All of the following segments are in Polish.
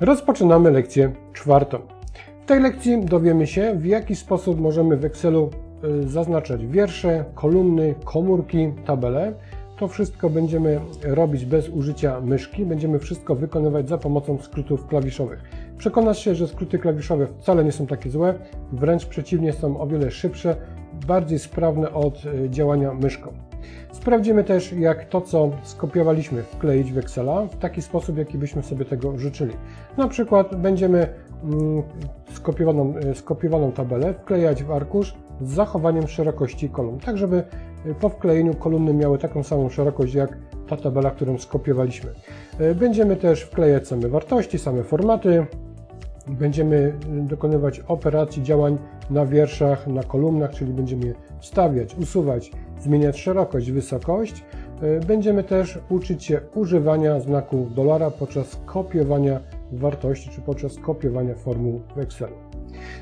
Rozpoczynamy lekcję czwartą. W tej lekcji dowiemy się, w jaki sposób możemy w Excelu y, zaznaczać wiersze, kolumny, komórki, tabele. To wszystko będziemy robić bez użycia myszki. Będziemy wszystko wykonywać za pomocą skrótów klawiszowych. Przekonasz się, że skróty klawiszowe wcale nie są takie złe, wręcz przeciwnie, są o wiele szybsze, bardziej sprawne od y, działania myszką. Sprawdzimy też, jak to, co skopiowaliśmy, wkleić w Excela w taki sposób, jaki byśmy sobie tego życzyli. Na przykład będziemy mm, skopiowaną, e, skopiowaną tabelę wklejać w arkusz z zachowaniem szerokości kolumn, tak żeby e, po wklejeniu kolumny miały taką samą szerokość jak ta tabela, którą skopiowaliśmy. E, Będziemy też wklejać same wartości, same formaty, będziemy y, dokonywać operacji działań na wierszach, na kolumnach, czyli będziemy je wstawiać, usuwać, zmieniać szerokość, wysokość. Y, Będziemy też uczyć się używania znaku dolara podczas kopiowania wartości, czy podczas kopiowania formuł w Excelu.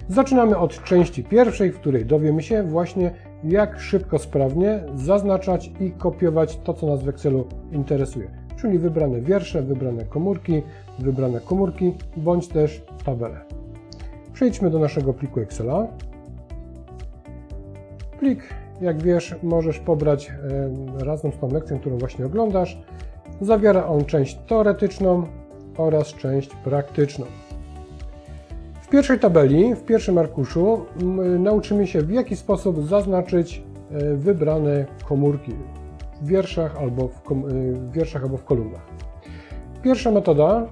Zaczynamy od części pierwszej, w której dowiemy się właśnie, jak szybko, sprawnie zaznaczać i kopiować to, co nas w Excelu interesuje, czyli wybrane wiersze, wybrane komórki, wybrane komórki, bądź też tabele. Przejdźmy do naszego pliku Excela. Plik, jak wiesz, możesz pobrać e, razem z tą lekcją, którą właśnie oglądasz. Zawiera on część teoretyczną oraz część praktyczną. W pierwszej tabeli, w pierwszym arkuszu nauczymy się w jaki sposób zaznaczyć e, wybrane komórki wierszach albo w, e, w wierszach albo w kolumnach. Pierwsza metoda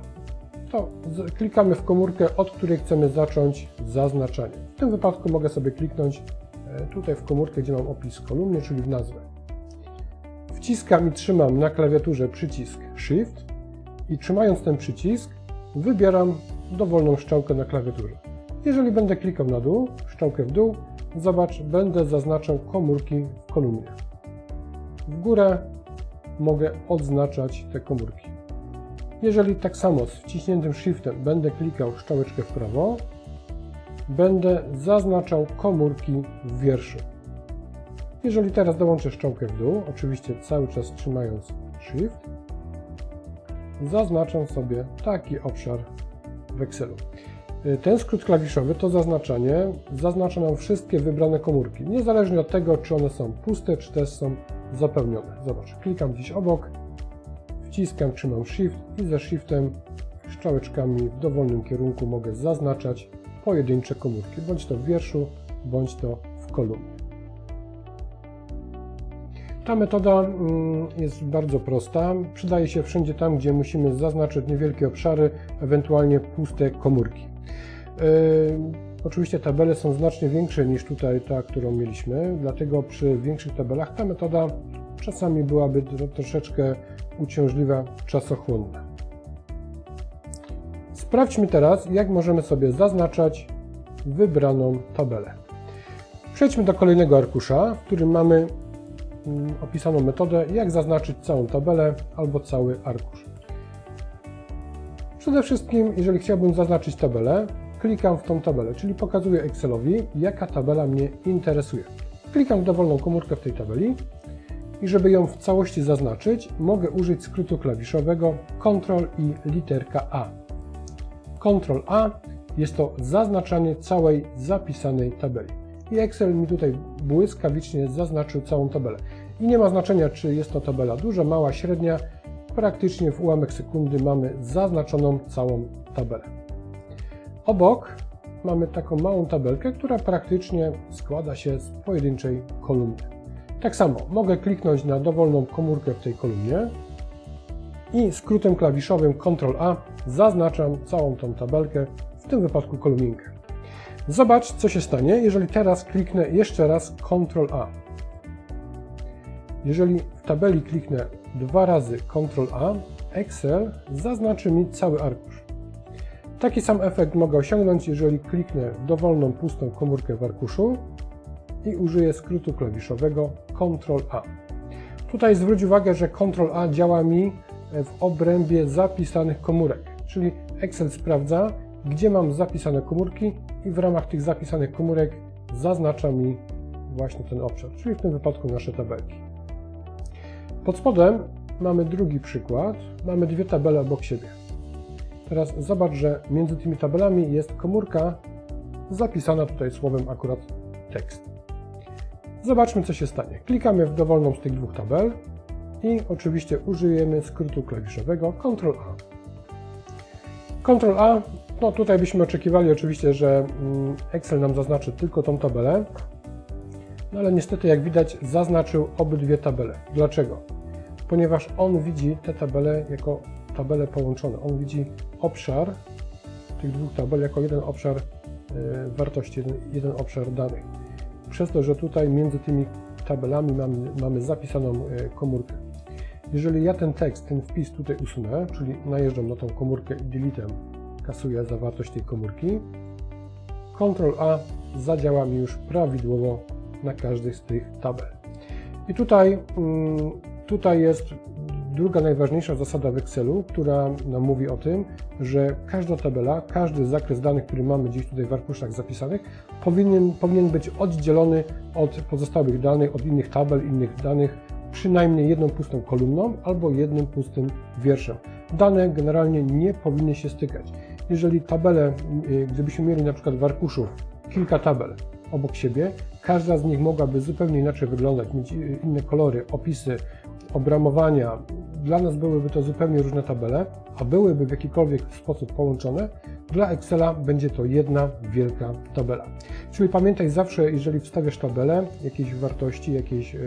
to klikamy w komórkę, od której chcemy zacząć zaznaczanie. W tym wypadku mogę sobie kliknąć e, tutaj w komórkę, gdzie mam opis kolumny, czyli w nazwę. Wciskam i trzymam na klawiaturze przycisk Shift i trzymając ten przycisk wybieram dowolną strzałkę na klawiaturze. Jeżeli będę klikał na dół, strzałkę w dół, zobacz, będę zaznaczał komórki w kolumnie. W górę mogę odznaczać te komórki. Jeżeli tak samo z wciśniętym Shiftem będę klikał strzałeczkę w prawo, będę zaznaczał komórki w wierszu. Jeżeli teraz dołączę strzałkę w dół, oczywiście cały czas trzymając Shift, zaznaczam sobie taki obszar w Excelu. Y, Ten skrót klawiszowy, to zaznaczanie, zaznacza nam wszystkie wybrane komórki, niezależnie od tego, czy one są puste, czy też są zapełnione. Zobacz, klikam gdzieś obok, wciskam, trzymam Shift i ze Shiftem strzałeczkami w dowolnym kierunku mogę zaznaczać pojedyncze komórki, bądź to w wierszu, bądź to w kolumnie. Ta metoda mm, jest bardzo prosta. Przydaje się wszędzie tam, gdzie musimy zaznaczyć niewielkie obszary, ewentualnie puste komórki. Oczywiście tabele są znacznie większe niż tutaj ta, którą mieliśmy, dlatego przy większych tabelach ta metoda czasami byłaby tro- troszeczkę uciążliwa, czasochłonna. Sprawdźmy teraz, jak możemy sobie zaznaczać wybraną tabelę. Przejdźmy do kolejnego arkusza, w którym mamy mm, opisaną metodę, jak zaznaczyć całą tabelę albo cały arkusz. Przede wszystkim, jeżeli chciałbym zaznaczyć tabelę, klikam w tą tabelę, czyli pokazuję Excelowi, jaka tabela mnie interesuje. Klikam w dowolną komórkę w tej tabeli i żeby ją w całości zaznaczyć, mogę użyć skrótu klawiszowego Ctrl i literka A. Ctrl A jest to zaznaczanie całej zapisanej tabeli. I Excel mi tutaj błyskawicznie zaznaczył całą tabelę. I nie ma znaczenia, czy jest to tabela duża, mała, średnia. Praktycznie w ułamek sekundy mamy zaznaczoną całą tabelę. Obok mamy taką małą tabelkę, która praktycznie składa się z pojedynczej kolumny. Tak samo mogę kliknąć na dowolną komórkę w tej kolumnie i skrótem klawiszowym Ctrl-A zaznaczam całą tą tabelkę, w tym wypadku kolumninkę. Zobacz, co się stanie, jeżeli teraz kliknę jeszcze raz Ctrl-A. Jeżeli w tabeli kliknę dwa razy Ctrl-A, Excel zaznaczy mi cały arkusz. Taki sam efekt mogę osiągnąć, jeżeli kliknę dowolną pustą komórkę w arkuszu i użyję skrótu klawiszowego Ctrl-A. Tutaj zwróć uwagę, że Ctrl-A działa mi w obrębie zapisanych komórek, czyli Excel sprawdza, gdzie mam zapisane komórki i w ramach tych zapisanych komórek zaznacza mi właśnie ten obszar, czyli w tym wypadku nasze tabelki. Pod spodem mamy drugi przykład. Mamy dwie tabele obok siebie. Teraz zobacz, że między tymi tabelami jest komórka zapisana tutaj słowem akurat tekst. Zobaczmy, co się stanie. Klikamy w dowolną z tych dwóch tabel i oczywiście użyjemy skrótu klawiszowego Ctrl-A. Ctrl-A, no tutaj byśmy oczekiwali oczywiście, że mm, Excel nam zaznaczy tylko tą tabelę, no ale niestety, jak widać, zaznaczył obydwie tabele. Dlaczego? Ponieważ on widzi te tabele jako tabele połączone. On widzi obszar tych dwóch tabel jako jeden obszar e, wartości, jeden, jeden obszar danych. Przez to, że tutaj między tymi tabelami mamy, mamy zapisaną e, komórkę. Jeżeli ja ten tekst, ten wpis tutaj usunę, czyli najeżdżam na tą komórkę i deletem kasuję zawartość tej komórki, Ctrl A zadziała mi już prawidłowo na każdej z tych tabel. I tutaj, mm, tutaj jest druga najważniejsza zasada w Excelu, która nam mówi o tym, że każda tabela, każdy zakres danych, który mamy gdzieś tutaj w arkuszach zapisanych, powinien, powinien być oddzielony od pozostałych danych, od innych tabel, innych danych, przynajmniej jedną pustą kolumną albo jednym pustym wierszem. Dane generalnie nie powinny się stykać. Jeżeli tabele, y, gdybyśmy mieli na przykład w arkuszu kilka tabel obok siebie, każda z nich mogłaby zupełnie inaczej wyglądać, mieć y, inne kolory, opisy, obramowania. Dla nas byłyby to zupełnie różne tabele, a byłyby w jakikolwiek sposób połączone, dla Excela będzie to jedna wielka tabela. Czyli pamiętaj zawsze, jeżeli wstawiasz tabelę, jakieś wartości, jakieś yy,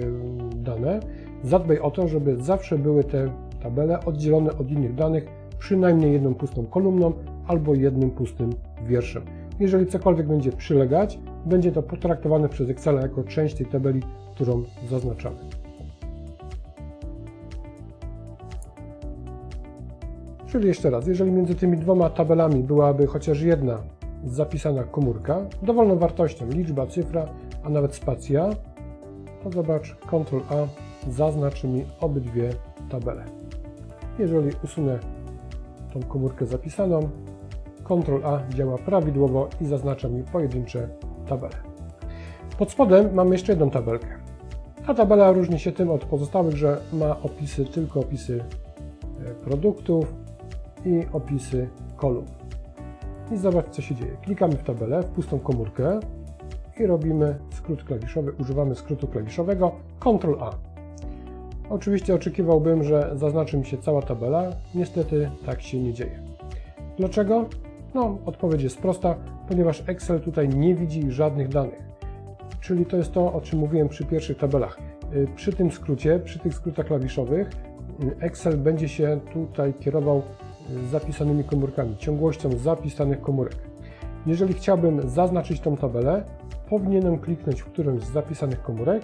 dane, zadbaj o to, żeby zawsze były te tabele oddzielone od innych danych przynajmniej jedną pustą kolumną albo jednym pustym wierszem. Jeżeli cokolwiek będzie przylegać, będzie to potraktowane przez Excela jako część tej tabeli, którą zaznaczamy. Czyli jeszcze raz, jeżeli między tymi dwoma tabelami byłaby chociaż jedna zapisana komórka, dowolną wartością, liczba, cyfra, a nawet spacja, to zobacz, Ctrl A zaznaczy mi obydwie tabele. Jeżeli usunę tą komórkę zapisaną, Ctrl A działa prawidłowo i zaznacza mi pojedyncze tabele. Pod spodem mamy jeszcze jedną tabelkę. Ta tabela różni się tym od pozostałych, że ma opisy, tylko opisy e, produktów i opisy kolumn. I zobacz, co się dzieje. Klikamy w tabelę, w pustą komórkę i robimy skrót klawiszowy, używamy skrótu klawiszowego Ctrl A. Oczywiście oczekiwałbym, że zaznaczy mi się cała tabela, niestety tak się nie dzieje. Dlaczego? No, odpowiedź jest prosta, ponieważ Excel tutaj nie widzi żadnych danych. Czyli to jest to, o czym mówiłem przy pierwszych tabelach. Y, Przy tym skrócie, przy tych skrótach klawiszowych, y, Excel będzie się tutaj kierował y, zapisanymi komórkami, ciągłością zapisanych komórek. Jeżeli chciałbym zaznaczyć tą tabelę, powinienem kliknąć w którąś z zapisanych komórek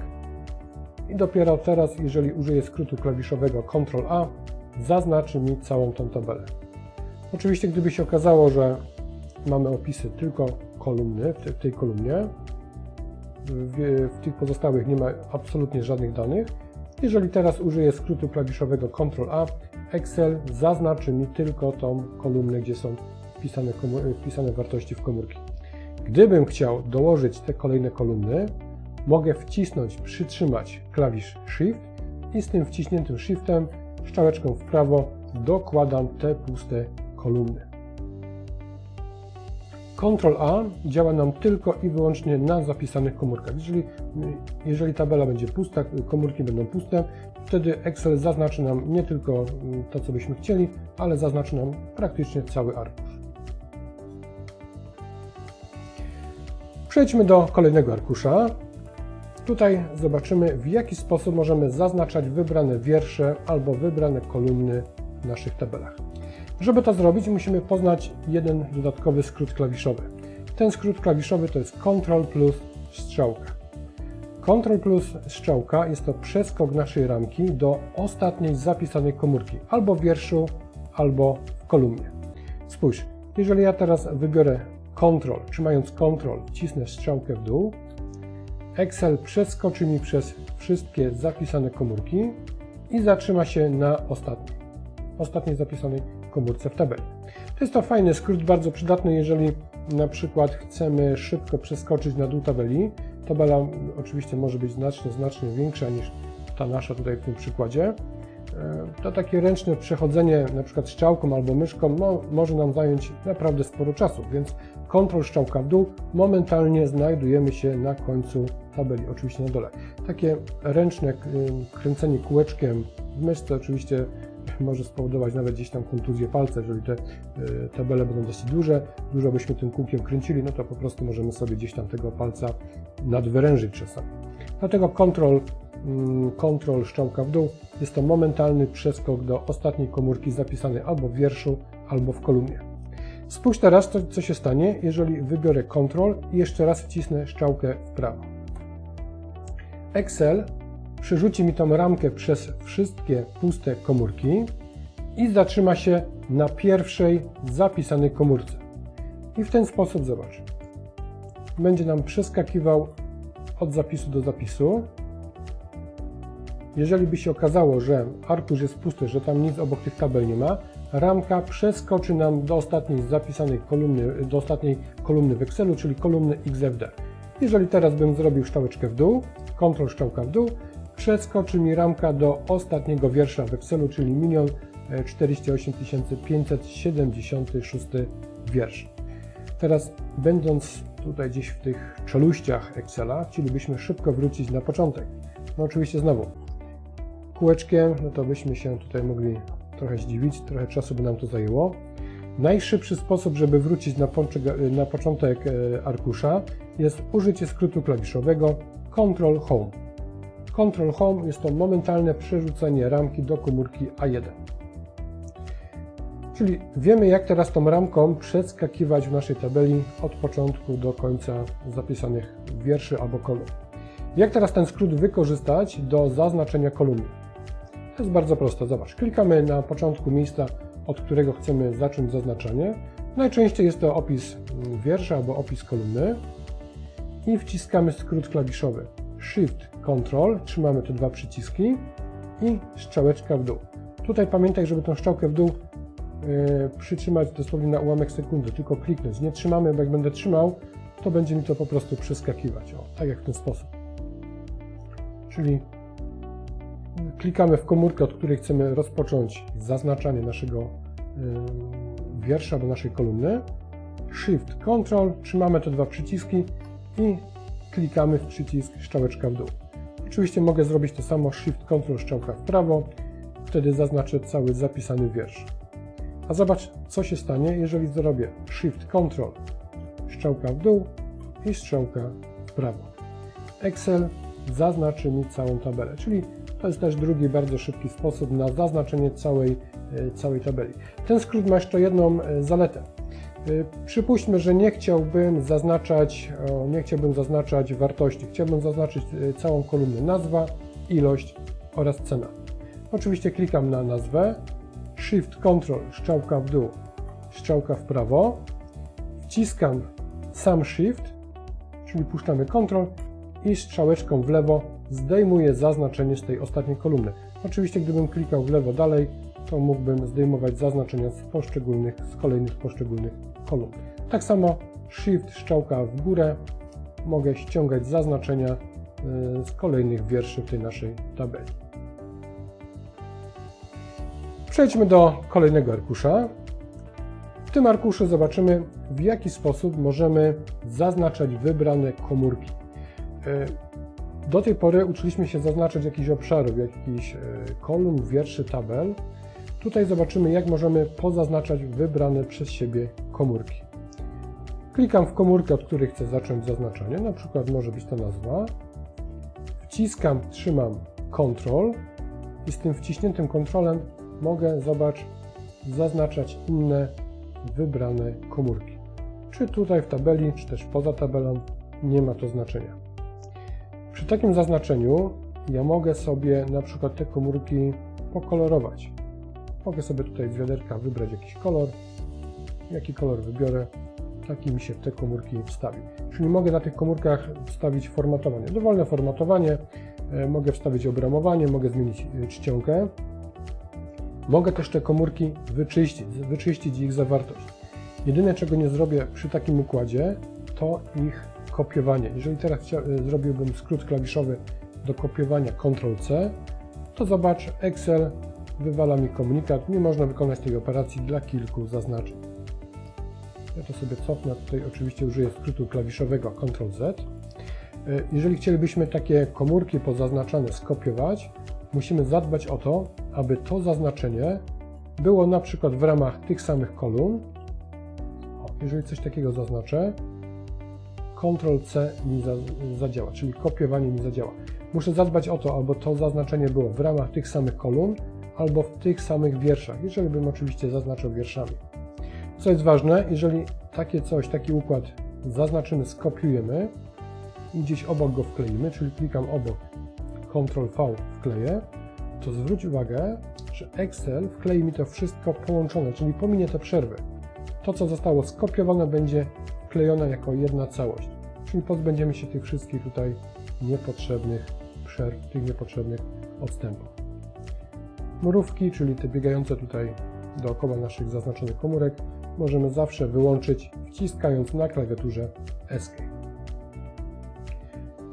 i dopiero teraz, jeżeli użyję skrótu klawiszowego Ctrl A, zaznaczy mi całą tą tabelę. Oczywiście, gdyby się okazało, że mamy opisy tylko kolumny w, te, w tej kolumnie, w, w tych pozostałych nie ma absolutnie żadnych danych. Jeżeli teraz użyję skrótu klawiszowego Ctrl A, Excel zaznaczy mi tylko tą kolumnę, gdzie są wpisane, wpisane wartości w komórki. Gdybym chciał dołożyć te kolejne kolumny, mogę wcisnąć, przytrzymać klawisz Shift i z tym wciśniętym Shiftem strzałeczką w prawo dokładam te puste kolumny. Ctrl A działa nam tylko i wyłącznie na zapisanych komórkach. Jeżeli, jeżeli tabela będzie pusta, komórki będą puste, wtedy Excel zaznaczy nam nie tylko to, co byśmy chcieli, ale zaznaczy nam praktycznie cały arkusz. Przejdźmy do kolejnego arkusza. Tutaj zobaczymy, w jaki sposób możemy zaznaczać wybrane wiersze albo wybrane kolumny w naszych tabelach. Żeby to zrobić, musimy poznać jeden dodatkowy skrót klawiszowy. Ten skrót klawiszowy to jest Ctrl plus strzałka. Ctrl plus strzałka jest to przeskok naszej ramki do ostatniej zapisanej komórki, albo w wierszu, albo w kolumnie. Spójrz, jeżeli ja teraz wybiorę Ctrl, trzymając Ctrl, wcisnę strzałkę w dół, Excel przeskoczy mi przez wszystkie zapisane komórki i zatrzyma się na ostatniej, ostatniej zapisanej komórce w tabeli. To jest to fajny skrót, bardzo przydatny, jeżeli na przykład chcemy szybko przeskoczyć na dół tabeli. Tabela oczywiście może być znacznie, znacznie większa niż ta nasza tutaj w tym przykładzie. E, To takie ręczne przechodzenie na przykład strzałką albo myszką mo, może nam zająć naprawdę sporo czasu, więc kontrol strzałka w dół, momentalnie znajdujemy się na końcu tabeli, oczywiście na dole. Takie ręczne k- kręcenie kółeczkiem w myszce oczywiście może spowodować nawet gdzieś tam kontuzję palca, jeżeli te y, tabele będą dosyć duże, dużo byśmy tym kółkiem kręcili, no to po prostu możemy sobie gdzieś tam tego palca nadwyrężyć czasami. Dlatego kontrol, mm, kontrol strzałka w dół jest to momentalny przeskok do ostatniej komórki zapisanej albo w wierszu, albo w kolumnie. Spójrz teraz, co, co się stanie, jeżeli wybiorę Ctrl i jeszcze raz wcisnę strzałkę w prawo. Excel przerzuci mi tą ramkę przez wszystkie puste komórki i zatrzyma się na pierwszej zapisanej komórce. I w ten sposób, zobacz, będzie nam przeskakiwał od zapisu do zapisu. Jeżeli by się okazało, że arkusz jest pusty, że tam nic obok tych tabel nie ma, ramka przeskoczy nam do ostatniej zapisanej kolumny, do ostatniej kolumny w Excelu, czyli kolumny XFD. Jeżeli teraz bym zrobił strzałeczkę w dół, Ctrl strzałka w dół, przeskoczy mi ramka do ostatniego wiersza w Excelu, czyli milion e, 48 576 wiersz. Teraz będąc tutaj gdzieś w tych czeluściach Excela, chcielibyśmy szybko wrócić na początek. No oczywiście znowu kółeczkiem, no to byśmy się tutaj mogli trochę zdziwić, trochę czasu by nam to zajęło. Najszybszy sposób, żeby wrócić na, początek- na początek e, arkusza jest użycie skrótu klawiszowego Ctrl Home. Ctrl Home jest to momentalne przerzucenie ramki do komórki A1. Czyli wiemy, jak teraz tą ramką przeskakiwać w naszej tabeli od początku do końca zapisanych wierszy albo kolumn. Jak teraz ten skrót wykorzystać do zaznaczenia kolumny? To jest bardzo proste. Zobacz, klikamy na początku miejsca, od którego chcemy zacząć zaznaczanie. Najczęściej jest to opis wiersza albo opis kolumny i wciskamy skrót klawiszowy Shift Ctrl, trzymamy te dwa przyciski i strzałeczka w dół. Tutaj pamiętaj, żeby tą strzałkę w dół yy, przytrzymać dosłownie na ułamek sekundy, tylko kliknąć. Nie trzymamy, bo jak będę trzymał, to będzie mi to po prostu przeskakiwać. O, tak jak w ten sposób. Czyli klikamy w komórkę, od której chcemy rozpocząć zaznaczanie naszego yy, wiersza do naszej kolumny. Shift Ctrl, trzymamy te dwa przyciski i klikamy w przycisk strzałeczka w dół. Oczywiście mogę zrobić to samo Shift Ctrl strzałka w prawo, wtedy zaznaczę cały zapisany wiersz. A zobacz, co się stanie, jeżeli zrobię Shift Ctrl strzałka w dół i strzałka w prawo. Excel zaznaczy mi całą tabelę, czyli to jest też drugi bardzo szybki sposób na zaznaczenie całej, e, całej tabeli. Ten skrót ma jeszcze jedną e, zaletę. Y, Przypuśćmy, że nie chciałbym zaznaczać, nie chciałbym zaznaczać wartości. Chciałbym zaznaczyć y, całą kolumnę nazwa, ilość oraz cena. Oczywiście klikam na nazwę, Shift Ctrl, strzałka w dół, strzałka w prawo, wciskam sam Shift, czyli puszczamy Ctrl i strzałeczką w lewo zdejmuję zaznaczenie z tej ostatniej kolumny. Oczywiście gdybym klikał w lewo dalej, to mógłbym zdejmować zaznaczenia z poszczególnych, z kolejnych poszczególnych kolumn. Tak samo Shift strzałka w górę mogę ściągać zaznaczenia y, z kolejnych wierszy w tej naszej tabeli. Przejdźmy do kolejnego arkusza. W tym arkuszu zobaczymy, w jaki sposób możemy zaznaczać wybrane komórki. Y, Do tej pory uczyliśmy się zaznaczać jakichś obszarów, jakichś y, kolumn, wierszy, tabel. Tutaj zobaczymy, jak możemy pozaznaczać wybrane przez siebie komórki. Klikam w komórkę, od której chcę zacząć zaznaczanie, na przykład może być to nazwa. Wciskam, trzymam Ctrl i z tym wciśniętym Ctrlem mogę, zobacz, zaznaczać inne wybrane komórki. Czy tutaj w tabeli, czy też poza tabelą, nie ma to znaczenia. Przy takim zaznaczeniu ja mogę sobie na przykład te komórki pokolorować. Mogę sobie tutaj z wiaderka wybrać jakiś kolor. Jaki kolor wybiorę, taki mi się w te komórki wstawi. Czyli mogę na tych komórkach wstawić formatowanie. Dowolne formatowanie, e, mogę wstawić obramowanie, mogę zmienić e, czcionkę. Mogę też te komórki wyczyścić, wyczyścić ich zawartość. Jedyne czego nie zrobię przy takim układzie, to ich kopiowanie. Jeżeli teraz e, zrobiłbym skrót klawiszowy do kopiowania Ctrl-C, to zobacz, Excel wywala mi komunikat. Nie można wykonać tej operacji dla kilku zaznaczeń. Ja to sobie cofnę. Tutaj oczywiście użyję skrótu klawiszowego Ctrl Z. E, Jeżeli chcielibyśmy takie komórki pozaznaczane skopiować, musimy zadbać o to, aby to zaznaczenie było na przykład w ramach tych samych kolumn. O, jeżeli coś takiego zaznaczę, Ctrl C mi za, zadziała, czyli kopiowanie mi zadziała. Muszę zadbać o to, aby to zaznaczenie było w ramach tych samych kolumn albo w tych samych wierszach, jeżeli bym oczywiście zaznaczył wierszami. Co jest ważne, jeżeli takie coś, taki układ zaznaczymy, skopiujemy i gdzieś obok go wkleimy, czyli klikam obok Ctrl V wkleję, to zwróć uwagę, że Excel wklei mi to wszystko połączone, czyli pominie te przerwy. To, co zostało skopiowane, będzie wklejone jako jedna całość, czyli pozbędziemy się tych wszystkich tutaj niepotrzebnych przerw, tych niepotrzebnych odstępów. Mrówki, czyli te biegające tutaj dookoła naszych zaznaczonych komórek, możemy zawsze wyłączyć wciskając na klawiaturze Escape.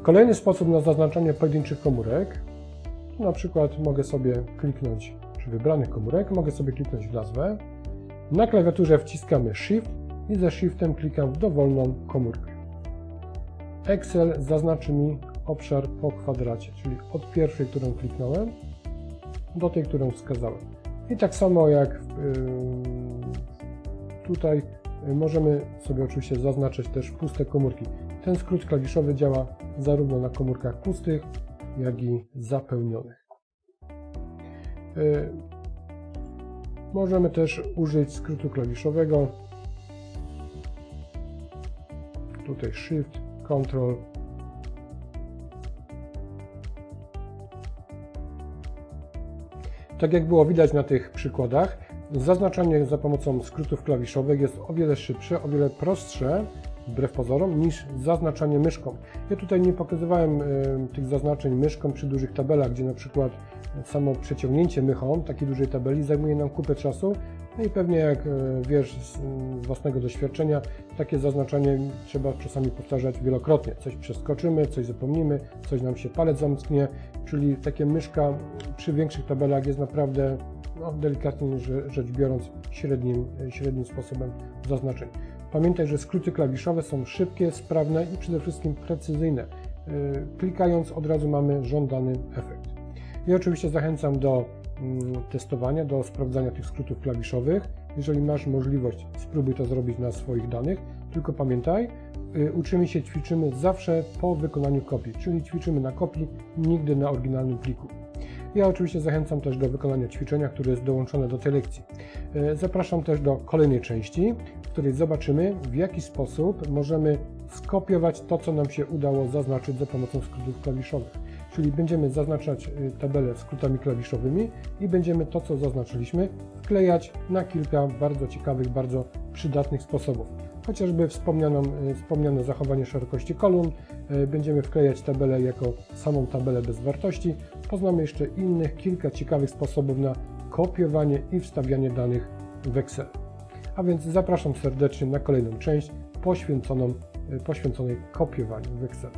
Kolejny sposób na zaznaczanie pojedynczych komórek, na przykład mogę sobie kliknąć przy wybranych komórek, mogę sobie kliknąć w nazwę. Na klawiaturze wciskamy Shift i ze Shiftem klikam w dowolną komórkę. Excel zaznaczy mi obszar po kwadracie, czyli od pierwszej, którą kliknąłem, do tej, którą wskazałem. I tak samo jak yy, tutaj yy, możemy sobie oczywiście zaznaczyć też puste komórki. Ten skrót klawiszowy działa zarówno na komórkach pustych, jak i zapełnionych. Yy, Możemy też użyć skrótu klawiszowego. Tutaj Shift, Ctrl. Tak jak było widać na tych przykładach, zaznaczanie za pomocą skrótów klawiszowych jest o wiele szybsze, o wiele prostsze, wbrew pozorom, niż zaznaczanie myszką. Ja tutaj nie pokazywałem tych zaznaczeń myszką przy dużych tabelach, gdzie na przykład samo przeciągnięcie mychą takiej dużej tabeli zajmuje nam kupę czasu. No i pewnie jak y, wiesz z, własnego doświadczenia, takie zaznaczenie trzeba czasami powtarzać wielokrotnie. Coś przeskoczymy, coś zapomnimy, coś nam się palec zamknie, czyli takie myszka przy większych tabelach jest naprawdę no, delikatnie rzecz biorąc średnim, średnim sposobem zaznaczeń. Pamiętaj, że skróty klawiszowe są szybkie, sprawne i przede wszystkim precyzyjne. Klikając od razu mamy żądany efekt. I oczywiście zachęcam do testowania, do sprawdzania tych skrótów klawiszowych. Jeżeli masz możliwość, spróbuj to zrobić na swoich danych. Tylko pamiętaj, uczymy się, ćwiczymy zawsze po wykonaniu kopii, czyli ćwiczymy na kopii, nigdy na oryginalnym pliku. Ja oczywiście zachęcam też do wykonania ćwiczenia, które jest dołączone do tej lekcji. Zapraszam też do kolejnej części, w której zobaczymy, w jaki sposób możemy skopiować to, co nam się udało zaznaczyć za pomocą skrótów klawiszowych. Czyli będziemy zaznaczać tabelę skrótami klawiszowymi i będziemy to, co zaznaczyliśmy, wklejać na kilka bardzo ciekawych, bardzo przydatnych sposobów. Chociażby wspomnianą, wspomniane zachowanie szerokości kolumn, będziemy wklejać tabelę jako samą tabelę bez wartości. Poznamy jeszcze innych kilka ciekawych sposobów na kopiowanie i wstawianie danych w Excel. A więc zapraszam serdecznie na kolejną część poświęconą, poświęconej kopiowaniu w Excel.